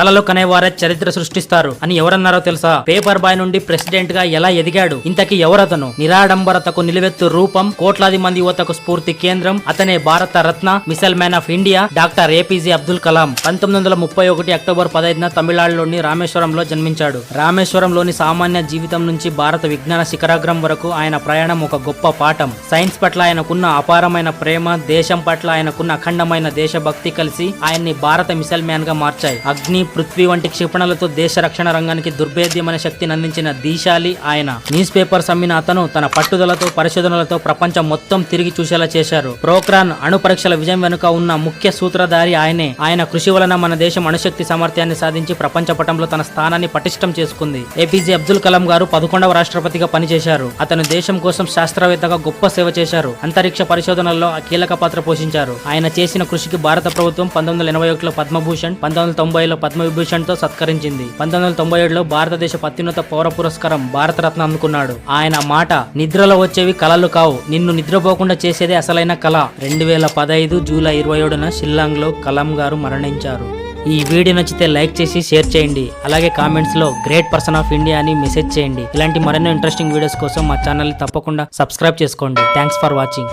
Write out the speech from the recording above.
కలలు కనేవారే చరిత్ర సృష్టిస్తారు అని ఎవరన్నారో తెలుసా? పేపర్ బాయ్ నుండి ప్రెసిడెంట్గా ఎలా ఎదిగాడు? ఇంతకీ ఎవరతను? నిరాడంబరతకు నిలువెత్తు రూపం కోట్లాది మంది యువతకు స్ఫూర్తి కేంద్రం అతనే Bharat Ratna missile man of India doctor APJ Abdul Kalam. పంతొమ్మిది వందల ముప్పై ఒకటి అక్టోబర్ పదహైదున తమిళనాడులోని రామేశ్వరంలో జన్మించాడు. రామేశ్వరంలోని సామాన్య జీవితం నుంచి భారత విజ్ఞాన శిఖరాగ్రం వరకు ఆయన ప్రయాణం ఒక గొప్ప పాఠం. సైన్స్ పట్ల ఆయనకున్న అపారమైన ప్రేమ దేశం పట్ల ఆయనకున్న అఖండమైన దేశభక్తి కలిసి ఆయన్ని భారత మిసైల్ మ్యాన్గా మార్చాయి. అగ్ని పృథ్వీ వంటి క్షిపణులతో దేశ రక్షణ రంగానికి దుర్భేద్యమైన శక్తిని అందించిన దీశాలి ఆయన. న్యూస్ పేపర్స్ అమ్మిన అతను తన పట్టుదలతో పరిశోధనలతో ప్రపంచం మొత్తం తిరిగి చూసేలా చేశారు. ప్రోక్రాన్ అణు పరీక్షల విజయం వెనుక ఉన్న ముఖ్య సూత్రధారి ఆయనే. ఆయన కృషి వలన మన దేశం అణుశక్తి సామర్థ్యాన్ని సాధించి ప్రపంచ పటంలో తన స్థానాన్ని పటిష్టం చేసుకుంది. ఏపీజే అబ్దుల్ కలాం గారు పదకొండవ రాష్ట్రపతిగా పనిచేశారు. అతను దేశం కోసం శాస్త్రవేత్తగా గొప్ప సేవ చేశారు. అంతరిక్ష పరిశోధనల్లో కీలక పాత్ర పోషించారు. ఆయన చేసిన కృషికి భారత ప్రభుత్వం పంతొమ్మిది వందల ఎనభై ఒకటిలో పద్మభూషణ్ పంతొమ్మిది వందల తొంభైలో పద్మవిభూషణ్తో సత్కరించింది. పంతొమ్మిది వందల తొంభై ఏడులో భారతదేశ అత్యున్నత పౌర పురస్కారం భారతరత్న అందుకున్నాడు. ఆయన మాట నిద్రలో వచ్చేవి కళలు కావు. నిన్ను నిద్రపోకుండా చేసేదే అసలైన కళ. రెండు వేల పదహైదు జూలై ఇరవై ఏడున షిల్లాంగ్లో కలం కలాం గారు మరణించారు. ఈ వీడియో నచ్చితే లైక్ చేసి షేర్ చేయండి. అలాగే కామెంట్స్లో గ్రేట్ పర్సన్ ఆఫ్ ఇండియా అని మెసేజ్ చేయండి. ఇలాంటి మరెన్నో ఇంట్రెస్టింగ్ వీడియోస్ కోసం మా ఛానల్ని తప్పకుండా సబ్స్క్రైబ్ చేసుకోండి. Thanks for watching.